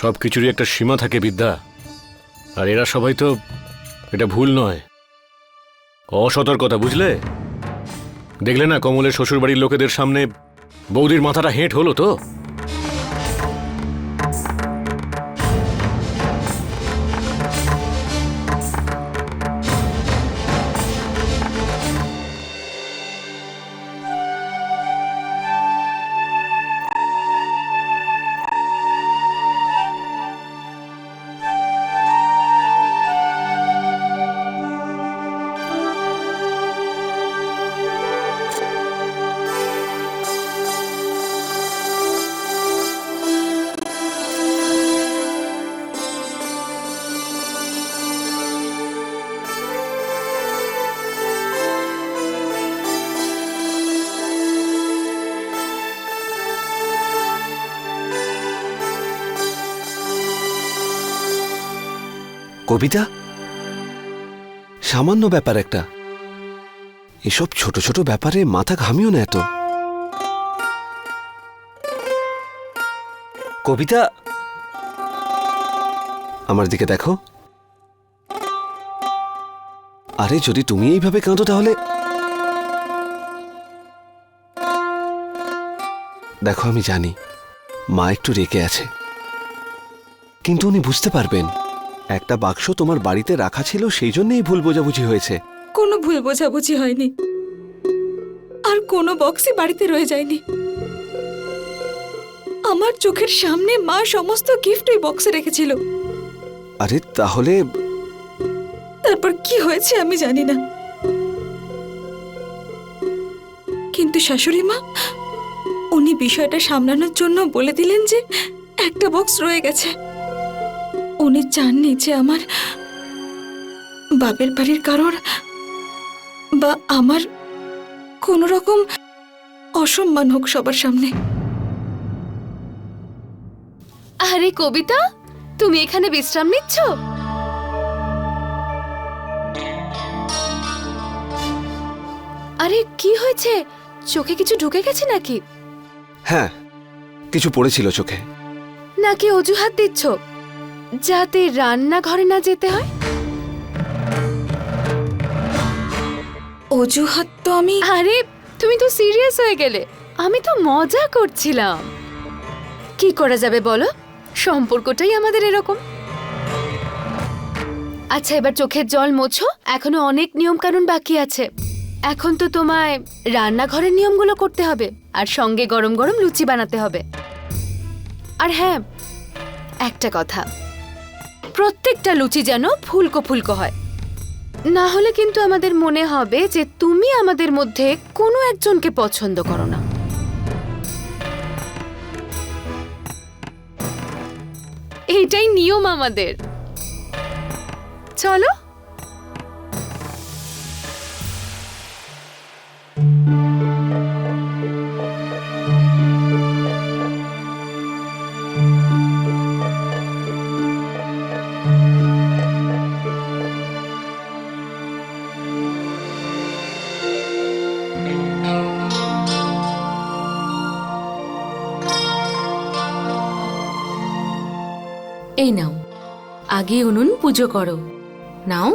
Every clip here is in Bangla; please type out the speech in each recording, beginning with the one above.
সব কিছুরই একটা সীমা থাকে, বিদ্যা। আর এরা সবাই তো এটা ভুল নয়। অসতর্কতা, বুঝলে? দেখলে না কমলের শ্বশুরবাড়ির লোকেদের সামনে বৌদির মাথাটা হেঁট হলো তো? কবিতা? সামান্য ব্যাপার একটা। এসব ছোট ছোট ব্যাপারে মাথা ঘামিও না এত। কবিতা? আমার দিকে দেখো। আরে, যদি তুমি এইভাবে কাঁদো তাহলে? দেখো, আমি জানি। মা একটু রেগে আছে। কিন্তু উনি বুঝতে পারবেন। একটা বাক্স তোমার বাড়িতে রাখা ছিল সেই জন্যই ভুল বোঝাবুঝি হয়েছে। কোনো ভুল বোঝাবুঝি হয়নি। আর কোনো বক্সই বাড়িতে রয়ে যায়নি। আমার চোখের সামনে মা সমস্ত গিফট ওই বক্সে রেখেছিল। আরে তাহলে তারপর কি হয়েছে আমি জানি না। কিন্তু শাশুড়ি মা উনি বিষয়টা সামলানোর জন্য বলে দিলেন যে একটা বক্স রয়ে গেছে। উনি চাননি যে আমার বাপের বাড়ির কারোর বা আমার কোনো রকম অসম্মান হোক সবার সামনে। আরে কবিতা তুমি এখানে বিশ্রাম নিচ্ছ? আরে কি হয়েছে? চোখে কিছু ঢুকে গেছে নাকি? হ্যাঁ কিছু পড়েছিল চোখে। নাকি অজুহাত দিচ্ছ? যাতে রান্নাঘরে না যেতে হয়? অজুহাত তো আমি আরে তুমি তো সিরিয়াস হয়ে গেলে। আমি তো মজা করছিলাম। কি করা যাবে বলো? সম্পর্কটাই আমাদের এরকম। আচ্ছা এবার চোখের জল মোছো। এখনও অনেক নিয়ম কানুন বাকি আছে। এখন তো তোমায় রান্নাঘরের নিয়মগুলো করতে হবে আর সঙ্গে গরম গরম লুচি বানাতে হবে। আর হ্যাঁ একটা কথা। প্রত্যেকটা লুচি যেন ফুলকো ফুলকো হয়। না হলে কিন্তু আমাদের মনে হবে যে তুমি আমাদের মধ্যে কোনো একজনকে পছন্দ করো না। এইটাই নিয়ম আমাদের। চলো। আগে উনুন পুজো করো। নাও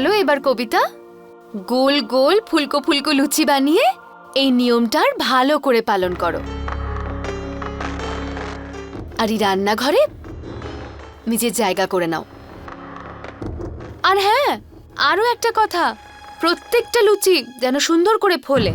চলো এবার কবিতা। গোল গোল ফুলকো ফুলকো লুচি বানিয়ে এই নিয়মটার ভালো করে পালন করো। আর এই রান্নাঘরে নিজের জায়গা করে নাও। আর হ্যাঁ আরও একটা কথা, প্রত্যেকটা লুচি যেন সুন্দর করে ফোলে।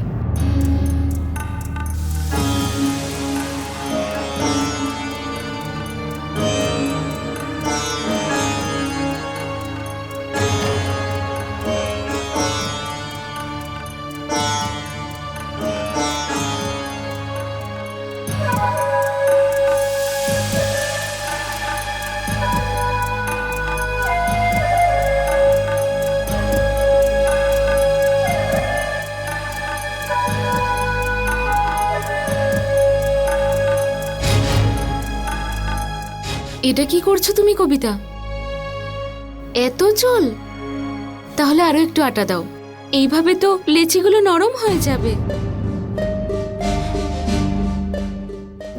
এটা কি করছ তুমি, কবিতা? এত জল তাহলে আরও একটু আটা দাও। এইভাবে তো লেচিগুলো নরম হয়ে যাবে।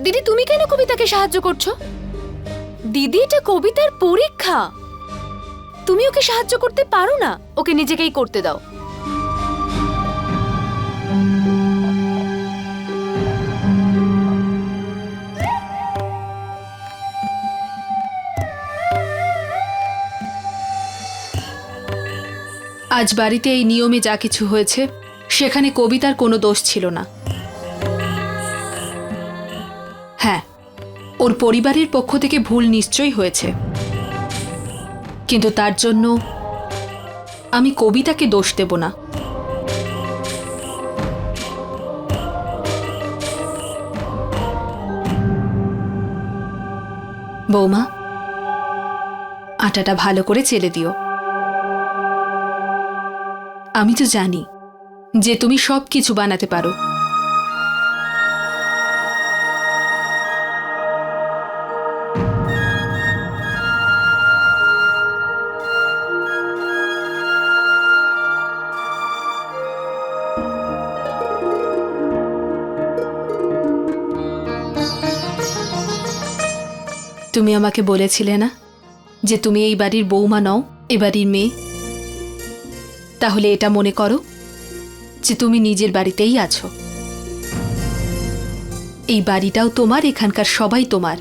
দিদি, তুমি কেন কবিতাকে সাহায্য করছ? দিদি, এটা কবিতার পরীক্ষা। তুমি ওকে সাহায্য করতে পারো না। ওকে নিজেকেই করতে দাও। আজ বাড়িতে এই নিয়মে যা কিছু হয়েছে, সেখানে কবিতার কোনো দোষ ছিল না। হ্যাঁ ওর পরিবারের পক্ষ থেকে ভুল নিশ্চয়ই হয়েছে। কিন্তু তার জন্য আমি কবিতাকে দোষ দেব না। বৌমা, আটাটা ভালো করে চেলে দিও। আমি তো জানি যে তুমি সব কিছু বানাতে পারো। তুমি আমাকে বলেছিলে না যে তুমি এই বাড়ির বৌমা নও, এ বাড়ির মেয়ে? তাহলে এটা মনে করো যে তুমি নিজের বাড়িতেই আছো। এই বাড়িটাও তোমার, এখানকার সবাই তোমার।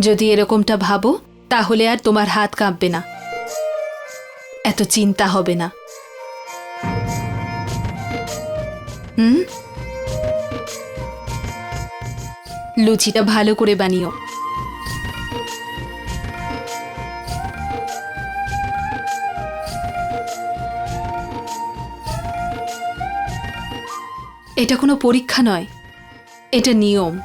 যদি এরকমটা ভাবো, তাহলে আর তোমার হাত কাঁপবে না। এত চিন্তা হবে না। হুম? লুচিটা ভালো করে বানিও। এটা কোনো পরীক্ষা নয়। এটা নিয়ম।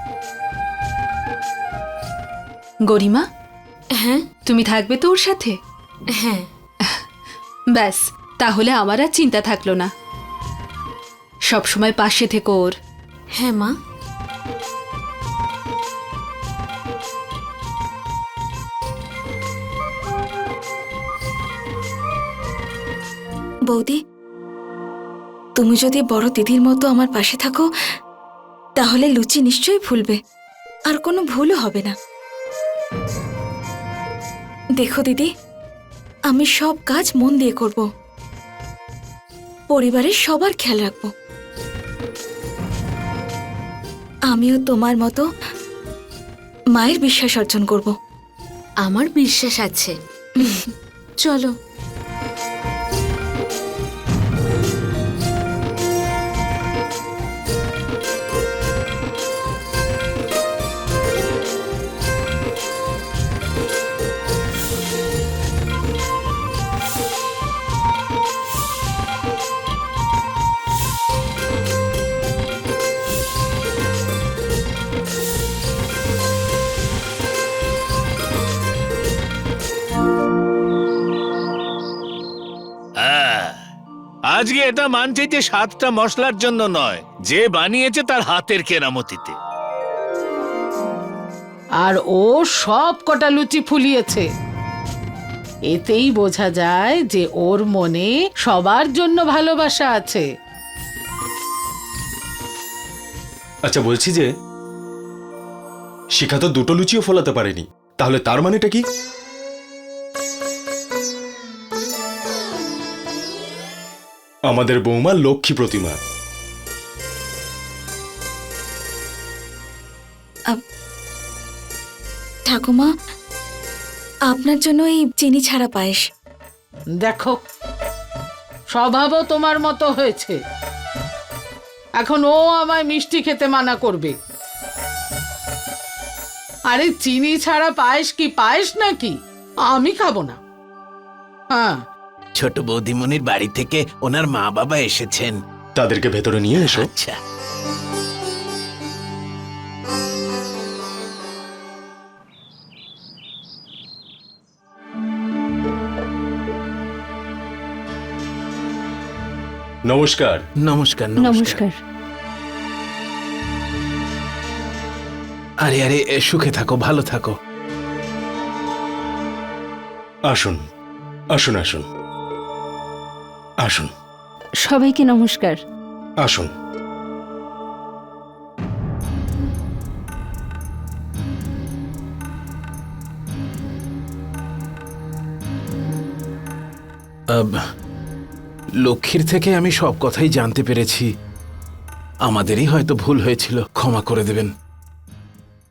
গরিমা? হ্যাঁ? তুমি থাকবে তো ওর সাথে? হ্যাঁ। ব্যাস তাহলে আমার আর চিন্তা থাকল না। সব সময় পাশে থেকো ওর। হ্যাঁ মা। বৌদি তুমি যদি বড় দিদির মতো আমার পাশে থাকো তাহলে লুচি নিশ্চয়ই ফুলবে আর কোনো ভুলও হবে না। দেখো দিদি আমি সব কাজ মন দিয়ে করব। পরিবারের সবার খেয়াল রাখব। আমিও তোমার মতো মায়ের বিশ্বাস অর্জন করব। আমার বিশ্বাস আছে। চলো। আজকে এটা মানছে যে সাতটা মশলার জন্য নয়। যে বানিয়েছে তার হাতের কেরামতিতে। আর ও সব কটা লুচি ফুলিয়েছে। এতেই বোঝা যায় যে ওর মনে সবার জন্য ভালোবাসা আছে। আচ্ছা বলছি যে শিখা তো দুটো লুচিও ফলাতে পারেনি। তাহলে তার মানেটা কি? আমাদের বৌমা লক্ষ্মী প্রতিমা। ঠাকুমা আপনার জন্য এই চিনি ছাড়া পায়েস। দেখো স্বভাবও তোমার মতো হয়েছে। এখন ও আমায় মিষ্টি খেতে মানা করবে। আরে চিনি ছাড়া পায়েস কি পায়েস নাকি? আমি খাব না। হ্যাঁ ছোট বৌদিমণির বাড়ি থেকে ওনার মা বাবা এসেছেন। তাদেরকে ভেতরে নিয়ে এসো। আচ্ছা। নমস্কার। নমস্কার নমস্কার। আরে আরে এ, সুখে থাকো ভালো থাকো। আসুন আসুন আসুন। আসুন। সবাইকে নমস্কার। আসুন। লক্ষ্মীর থেকে আমি সব কথাই জানতে পেরেছি। আমাদেরই হয়তো ভুল হয়েছিল ক্ষমা করে দেবেন।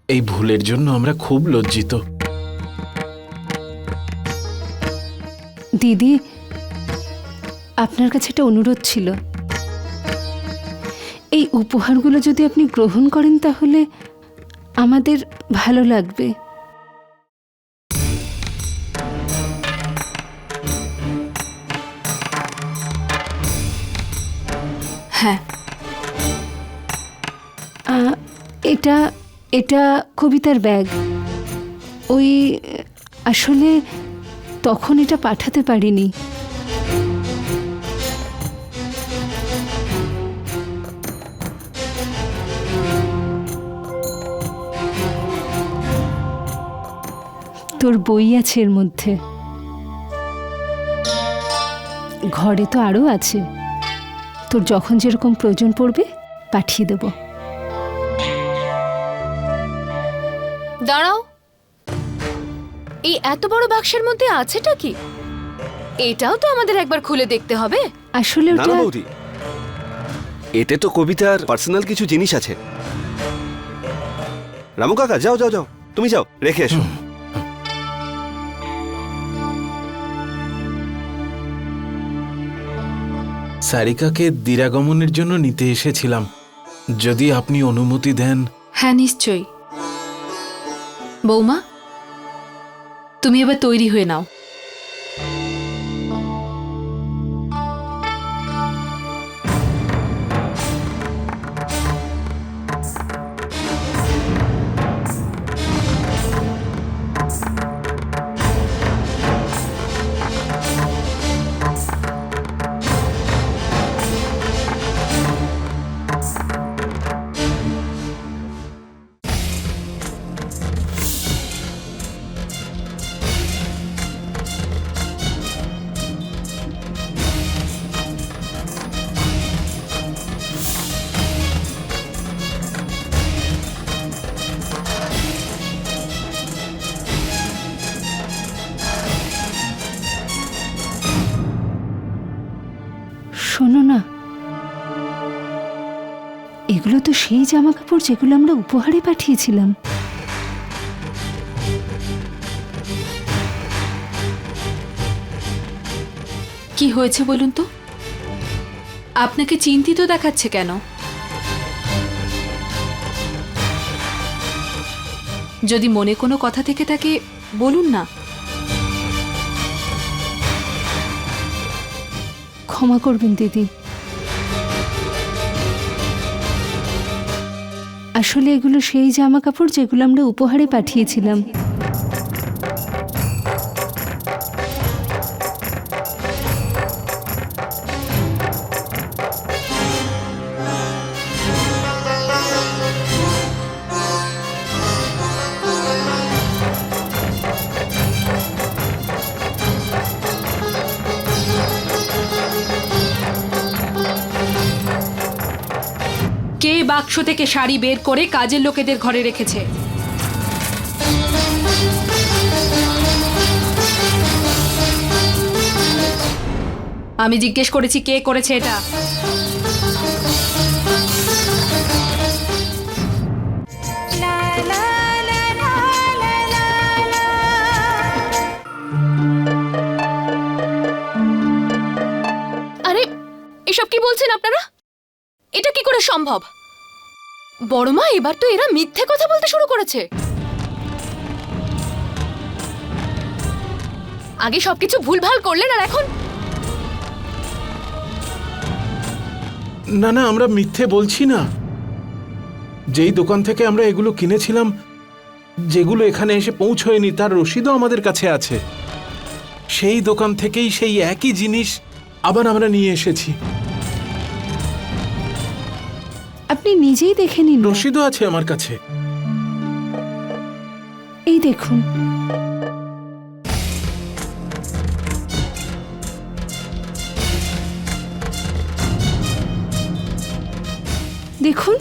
এই ভুলের জন্য আমরা খুব লজ্জিত। দিদি আপনার কাছে একটা অনুরোধ ছিল। এই উপহারগুলো যদি আপনি গ্রহণ করেন তাহলে আমাদের ভালো লাগবে। হ্যাঁ। এটা এটা কবিতার ব্যাগ। ওই, আসলে তখন এটা পাঠাতে পারিনি। তোর বই আছে এর মধ্যে। ঘরে তো আরও আছে। তোর যখন যেরকম প্রয়োজন পড়বে পাঠিয়ে দেব। দাঁড়াও। এই এত বড় বাক্সের মধ্যে আছেটা কি? এটাও তো আমাদের একবার খুলে দেখতে হবে। আসলে না ওটা বৌদি। এতে তো কবিতার পার্সোনাল কিছু জিনিস আছে। রামু কাকা যাও যাও যাও। তুমি যাও রেখে এসো। সারিকাকে দিরাগমনের জন্য নিতে এসেছিলাম। যদি আপনি অনুমতি দেন। হ্যাঁ নিশ্চয়ই। বৌমা, তুমি এবার তৈরি হয়ে নাও। না? এগুলো তো সেই জামা কাপড় যেগুলো আমরা উপহারে পাঠিয়েছিলাম। কি হয়েছে বলুন তো? আপনাকে চিন্তিত দেখাচ্ছে কেন? যদি মনে কোনো কথা থেকে থাকে, বলুন না। ক্ষমা করবেন দিদি। আসলে এগুলো সেই জামা কাপড় যেগুলো আমরা উপহারে পাঠিয়েছিলাম। বাক্স থেকে শাড়ি বের করে কাজের লোকেদের ঘরে রেখেছে। আমি জিজ্ঞেস করেছি, কে করেছে এটা? আরে, এসব কি বলছেন আপনারা? এটা কি করে সম্ভব? বড় মা, এবার তো এরা মিথ্যে কথা বলতে শুরু করেছে। আগে সবকিছু ভুলভাল করলেন আর এখন না না, আমরা মিথ্যে বলছি না। যেই দোকান থেকে আমরা এগুলো কিনেছিলাম, যেগুলো এখানে এসে পৌঁছয়নি, তার রসিদও আমাদের কাছে আছে। সেই দোকান থেকেই সেই একই জিনিস আবার আমরা নিয়ে এসেছি। আপনি নিজেই দেখে নিন রসিদও আছে আমার কাছে। এই দেখুন। দেখুন।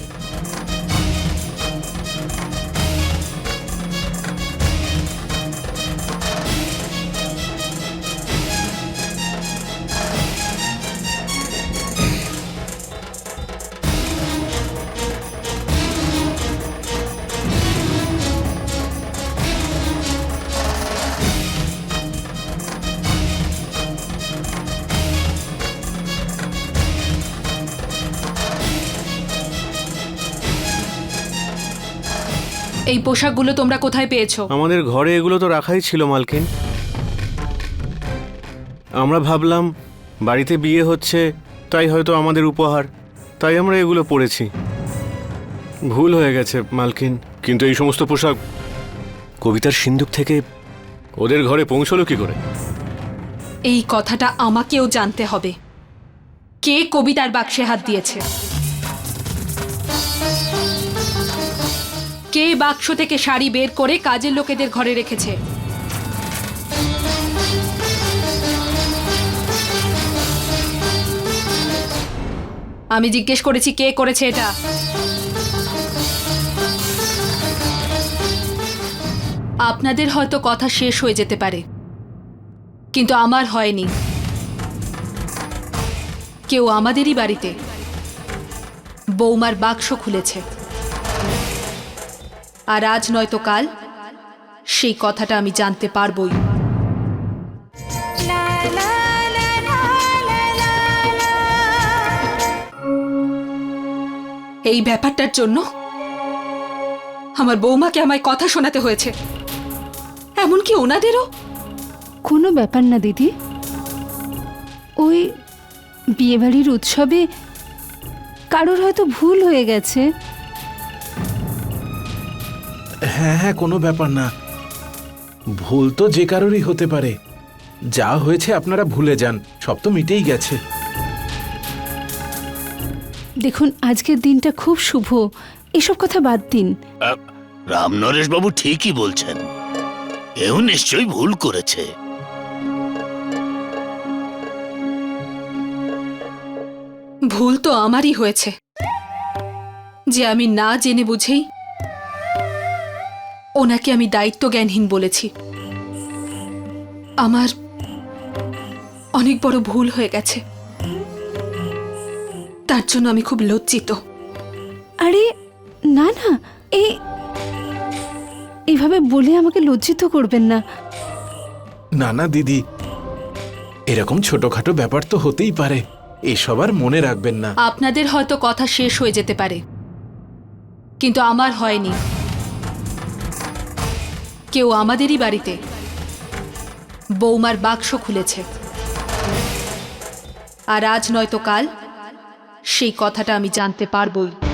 এই পোশাকগুলো তোমরা কোথায় পেয়েছ? আমাদের ঘরে এগুলো তো রাখাই ছিল মালকিন। আমরা ভাবলাম বাড়িতে বিয়ে হচ্ছে তাই হয়তো আমাদের উপহার। তাই আমরা এগুলো পরেছি। ভুল হয়ে গেছে মালকিন। কিন্তু এই সমস্ত পোশাক কবিতার সিন্ধুক থেকে ওদের ঘরে পৌঁছলো কি করে? এই কথাটা আমাকেও জানতে হবে। কে কবিতার বাক্সে হাত দিয়েছে? কে বাক্স থেকে শাড়ি বের করে কাজের লোকেদের ঘরে রেখেছে? আমি জিজ্ঞেস করেছি, কে করেছে এটা? আপনাদের হয়তো কথা শেষ হয়ে যেতে পারে, কিন্তু আমার হয়নি। কেউ আমাদেরই বাড়িতে বৌমার বাক্স খুলেছে। আর আজ নয়তো কাল? সেই কথাটা আমি জানতে পারবই। এই ব্যাপারটার জন্য আমার বৌমাকে আমায় কথা শোনাতে হয়েছে। এমনকি ওনাদেরও? কোনো ব্যাপার না, দিদি। ওই বিয়েবাড়ির উৎসবে কারোর হয়তো ভুল হয়ে গেছে। হ্যাঁ হ্যাঁ কোনো ব্যাপার না। ভুল তো যে কারোরই হতে পারে। যা হয়েছে আপনারা ভুলে যান সব তো মিটেই গেছে। দেখুন আজকের দিনটা খুব শুভ। এসব কথা বাদ দিন। রামনরেশ বাবু ঠিকই বলছেন। এও নিশ্চয়ই ভুল করেছে। ভুল তো আমারই হয়েছে। যে আমি না জেনে বুঝেই ওনাকে আমি দায়িত্ব জ্ঞানহীন বলেছি। আমার অনেক বড় ভুল হয়ে গেছে। তার জন্য আমি খুব লজ্জিত। আরে না না এই এইভাবে বলে আমাকে লজ্জিত করবেন না। না না দিদি এরকম ছোটখাটো ব্যাপার তো হতেই পারে। এসব আর মনে রাখবেন না। আপনাদের হয়তো কথা শেষ হয়ে যেতে পারে। কিন্তু আমার হয়নি। কেউ আমাদেরই বাড়িতে। বৌমার বাক্স খুলেছে। আর আজ নয়তো কাল সেই কথাটা আমি জানতে পারবই।